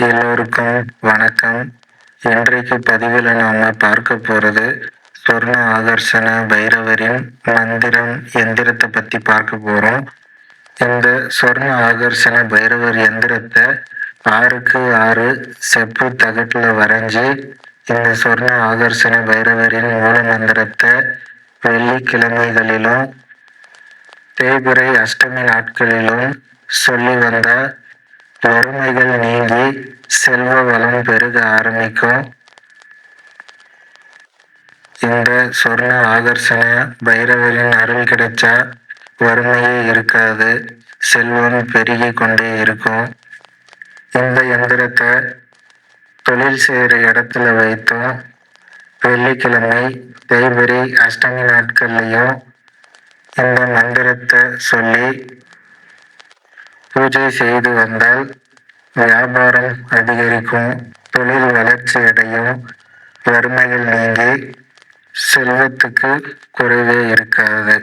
எல்லோருக்கும் வணக்கம். இன்றைக்கு பதிவில் நாம் பார்க்க போகிறது சொர்ண ஆகர்ஷண பைரவரின் மந்திரம் எந்திரத்தை பற்றி பார்க்க போகிறோம் இந்த சொர்ண ஆகர்ஷண பைரவர் எந்திரத்தை ஆறுக்கு ஆறு செப்பு தகட்டில் வரைஞ்சி இந்த சொர்ண ஆகர்ஷண பைரவரின் மூல மந்திரத்தை வெள்ளிக்கிழமைகளிலும் தேய்பிறை அஷ்டமி நாட்களிலும் சொல்லி வந்த வறுமைகள் நீங்கி செல்வ வளம் பெருக ஆரம்பிக்கும். இந்த சொர்ண ஆகர்ஷண பைரவரின் அருள் கிடைச்சா வறுமையே இருக்காது. செல்வம் பெருகி கொண்டே இருக்கும். இந்த எந்திரத்தை தொழில் செய்கிற இடத்துல வைத்தும் வெள்ளிக்கிழமை தேய்பிறை அஷ்டமி நாட்கள்லையும் இந்த மந்திரத்தை சொல்லி பூஜை செய்து வந்தால் வியாபாரம் அதிகரிக்கும் தொழில் வளர்ச்சி அடையும் வறுமையில் நீங்கி செல்வத்துக்கு குறைவே இருக்காது.